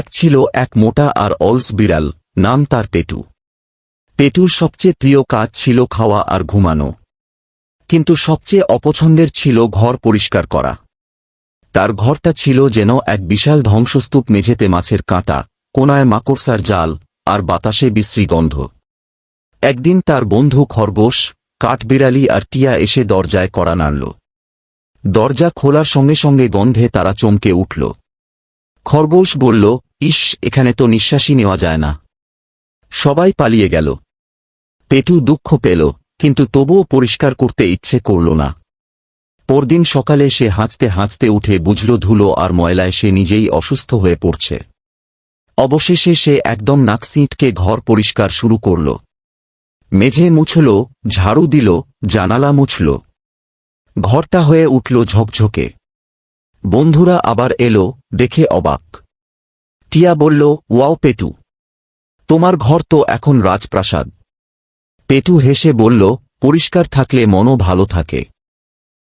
এক ছিল এক মোটা আর অলস বিড়াল, নাম তার পেটু পেটুর সবচেয়ে প্রিয় কাজ ছিল খাওয়া আর ঘুমানো। কিন্তু সবচেয়ে অপছন্দের ছিল ঘর পরিষ্কার করা। তার ঘরটা ছিল যেন এক বিশাল ধ্বংসস্তূপ মেঝেতে মাছের কাঁটা, কোনায় মাকড়সার জাল আর বাতাসে বিশ্রী গন্ধ। একদিন তার বন্ধু খরগোশ, কাঠবিড়ালি আর টিয়া এসে দরজায় কড়া নাড়ল। দরজা খোলার সঙ্গে সঙ্গে গন্ধে তারা চমকে উঠল। খরগোশ বলল ইস, এখানে তো নিঃশ্বাসই নেওয়া যায় না। সবাই পালিয়ে গেল। পেটু দুঃখ পেল, কিন্তু তবুও পরিষ্কার করতে ইচ্ছে করল না। পরদিন সকালে সে হাঁচতে হাঁচতে উঠে বুঝল ধুলো আর ময়লায় সে নিজেই অসুস্থ হয়ে পড়ছে। অবশেষে সে একদম নাক সিঁটকে ঘর পরিষ্কার শুরু করল। মেঝে মুছল, ঝাড়ু দিল, জানালা মুছল। ঘরটা হয়ে উঠল ঝকঝকে। বন্ধুরা আবার এলো, দেখে অবাক। টিয়া বলল, ওয়াও পেটু। তোমার ঘর তো এখন রাজপ্রাসাদ পেটু হেসে বলল, পরিষ্কার থাকলে মনও ভালো থাকে।